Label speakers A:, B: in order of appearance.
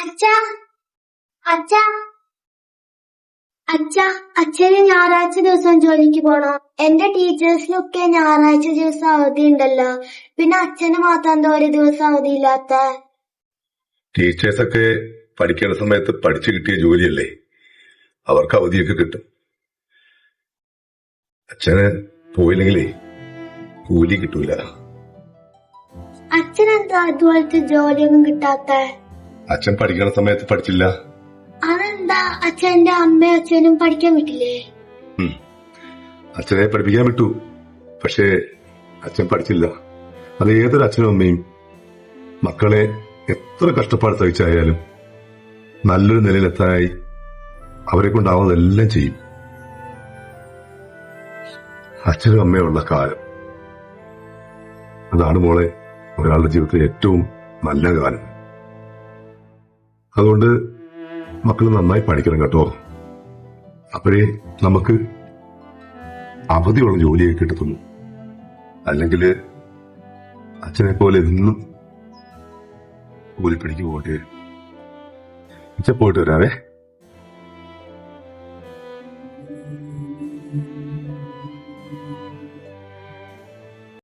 A: അച്ഛാ അച്ഛാ അച്ഛാ അച്ഛന് ഞായറാഴ്ച ദിവസം ജോലിക്ക് പോണോ. എന്റെ ടീച്ചേഴ്സിനൊക്കെ ഞായറാഴ്ച ദിവസം അവധി ഉണ്ടല്ലോ. പിന്നെ അച്ഛന് മാത്രം എന്താ ഒരു ദിവസം അവധി ഇല്ലാത്ത?
B: ടീച്ചേഴ്സൊക്കെ പഠിക്കേണ്ട സമയത്ത് പഠിച്ചു കിട്ടിയ ജോലിയല്ലേ? അവർക്ക് അവധിയൊക്കെ കിട്ടും. അച്ഛന് പോയില്ലെങ്കിലേ കൂലി കിട്ടൂല.
A: അച്ഛനെന്താ അതുപോലത്തെ ജോലിയൊന്നും കിട്ടാത്ത?
B: അച്ഛൻ പഠിക്കണ സമയത്ത് പഠിച്ചില്ല?
A: അതെന്താ? അച്ഛന്റെ അമ്മയും അച്ഛനും പഠിക്കാൻ
B: വിട്ടില്ലേ? അച്ഛനെ പഠിപ്പിക്കാൻ വിട്ടു. പക്ഷേ അച്ഛൻ പഠിച്ചില്ല. അത് ഏതൊരു അച്ഛനും അമ്മയും മക്കളെ എത്ര കഷ്ടപ്പാട് സഹിച്ചായാലും നല്ലൊരു നിലയിലെത്താനായി അവരെ കൊണ്ടാവുന്നതെല്ലാം ചെയ്യും. അച്ഛനും അമ്മയുള്ള കാലം. അതാണ് മോളെ ഒരാളുടെ ജീവിതത്തിലെ ഏറ്റവും നല്ല കാലം. അതുകൊണ്ട് മക്കൾ നന്നായി പഠിക്കണം കേട്ടോ. അപ്പോഴേ നമുക്ക് അവധിയുള്ള ജോലിയെ കിട്ടത്തുള്ളൂ. അല്ലെങ്കിൽ അച്ഛനെ പോലെ എന്നും കൂലിപ്പണിക്ക് പോകട്ടെ ഉച്ച പോയിട്ട് വരാവേ.